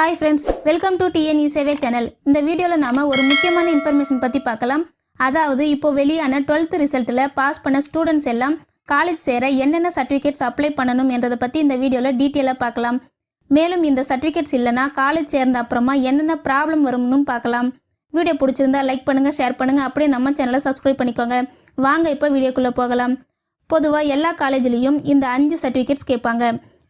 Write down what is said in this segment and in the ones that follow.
Hi friends welcome to TNE சேவை channel இந்த வீடியோவில் நாம ஒரு முக்கியமான இன்ஃபர்மேஷன் பற்றி பார்க்கலாம். அதாவது இப்போ வெளியான 12th ரிசல்ட்டில் பாஸ் பண்ண ஸ்டூடெண்ட்ஸ் எல்லாம் காலேஜ் சேர என்னென்ன சர்டிஃபிகேட்ஸ் அப்ளை பண்ணணும் என்றதை பற்றி இந்த வீடியோவில் டீட்டெயிலாக பார்க்கலாம். மேலும் இந்த சர்டிஃபிகேட்ஸ் இல்லைனா காலேஜ் சேர்ந்த அப்புறமா என்னென்ன ப்ராப்ளம் வரும்னு பார்க்கலாம். வீடியோ பிடிச்சிருந்தா லைக் பண்ணுங்கள் ஷேர் பண்ணுங்கள் அப்படியே நம்ம சேனலை சப்ஸ்கிரைப் பண்ணிக்கோங்க. வாங்க இப்போ வீடியோக்குள்ளே போகலாம். பொதுவாக எல்லா காலேஜ்லேயும் இந்த அஞ்சு சர்டிஃபிகேட்ஸ் கேட்பாங்க.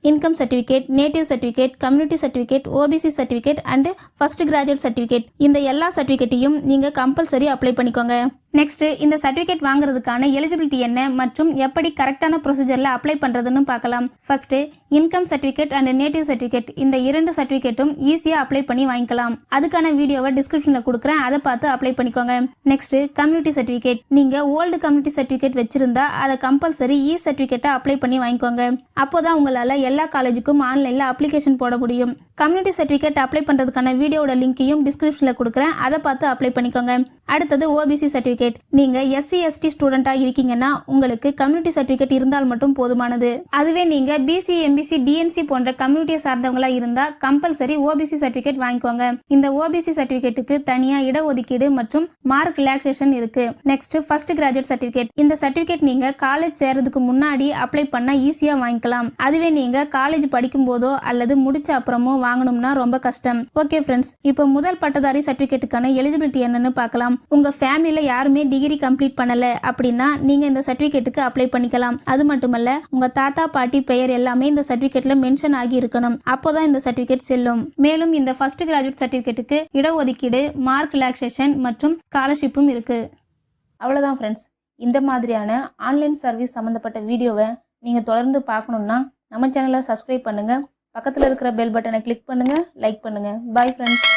Income certificate native certificate community certificate OBC certificate and first graduate certificate இந்த எல்லா சர்டிஃபிகேட்டையும் நீங்கள் கம்பல்சரி அப்ளை பண்ணிக்கோங்க. நெக்ஸ்ட் இந்த சர்டிஃபிகேட் வாங்குறதுக்கான எலிஜிபிலிட்டி என்ன மற்றும் எப்படி கரெக்டான ப்ரொசீஜரில் அப்ளை பண்ணுறதுன்னு பார்க்கலாம். First income certificate and native certificate இந்த இரண்டு சர்டிஃபிகேட்டும் ஈஸியாக அப்ளை பண்ணி வாங்கிக்கலாம். அதுக்கான வீடியோவை டிஸ்கிரிப்ஷனில் கொடுக்குறேன். அதை பார்த்து அப்ளை பண்ணிக்கோங்க. நெக்ஸ்ட் கம்யூனிட்டி சர்டிஃபிகேட் நீங்கள் ஓல்டு கம்யூனிட்டி சர்டிஃபிகேட் வச்சிருந்தா அதை கம்பல்சரி இ சர்டிஃபிகேட்டை அப்ளை பண்ணி வாங்கிக்கோங்க. அப்போதான் உங்களால் எல்லா காலேஜுக்கும் ஆன்லைனில் அப்ளிகேஷன் போட முடியும். கம்யூனிட்டி சர்டிஃபிகேட் அப்ளை பண்ணுறதுக்கான வீடியோட லிங்க்கையும் டிஸ்கிரிப்ஷனில் கொடுக்குறேன். அதை பார்த்து அப்ளை பண்ணிக்கோங்க. அடுத்தது ஓபிசி சர்டிஃபிகேட் நீங்கள் எஸ்சி எஸ்டி ஸ்டூடெண்டா இருக்கீங்கன்னா உங்களுக்கு கம்யூனிட்டி சர்டிபிகேட் இருந்தால் மட்டும் போதுமானது. அதுவே நீங்க பிசி எம்பிசி டிஎன்சி போன்ற கம்யூனிட்டியை சார்ந்தவங்களா இருந்தால் கம்பல்சரி ஓபிசி சர்டிபிகேட் வாங்கிக்கோங்க. இந்த ஓபிசி சர்டிஃபிகேட்டுக்கு தனியாக இடஒதுக்கீடு மற்றும் மார்க் ரிலாக்ஸேஷன் இருக்கு. நெக்ஸ்ட் ஃபர்ஸ்ட் கிராஜுவேட் சர்டிஃபிகேட் இந்த சர்டிபிகேட் நீங்க காலேஜ் சேர்றதுக்கு முன்னாடி அப்ளை பண்ணா ஈஸியாக வாங்கிக்கலாம். அதுவே நீங்க காலேஜ் படிக்கும் போதோ அல்லது முடிச்ச அப்புறமோ வாங்கணும்னா ரொம்ப கஷ்டம். ஓகே ஃப்ரெண்ட்ஸ் இப்போ முதல் பட்டதாரி சர்டிஃபிகேட்டுக்கான எலிஜிபிலிட்டி என்னன்னு பார்க்கலாம். உங்க ஃபேமிலியில யாரும் டிகிரி கம்ப்ளீட் பண்ணல அப்படின்னா நீங்க இந்த சர்டிஃபிகேட்டுக்கு அப்ளை பண்ணிக்கலாம். அது மட்டுமல்ல உங்க தாத்தா பாட்டி பெயர் எல்லாமே இந்த சர்டிஃபிகேட்டில் மென்ஷன் ஆகி இருக்கணும். அப்போதான் இந்த சர்டிஃபிகேட் செல்லும். மேலும் இந்த ஃபர்ஸ்ட் கிராஜுவேட் சர்டிஃபிகேட்டுக்கு இடஒதுக்கீடு மார்க் ரிலாக்ஸேஷன் மற்றும் ஸ்காலர்ஷிப்பும் இருக்கு. அவ்வளோதான் ஃப்ரெண்ட்ஸ் இந்த மாதிரியான ஆன்லைன் சர்வீஸ் சம்மந்தப்பட்ட வீடியோவை நீங்கள் தொடர்ந்து பார்க்கணுன்னா நம்ம சேனலை சப்ஸ்கிரைப் பண்ணுங்கள் பக்கத்தில் இருக்கிற பெல் பட்டனை கிளிக் பண்ணுங்கள் லைக் பண்ணுங்கள் பாய் ஃப்ரெண்ட்ஸ்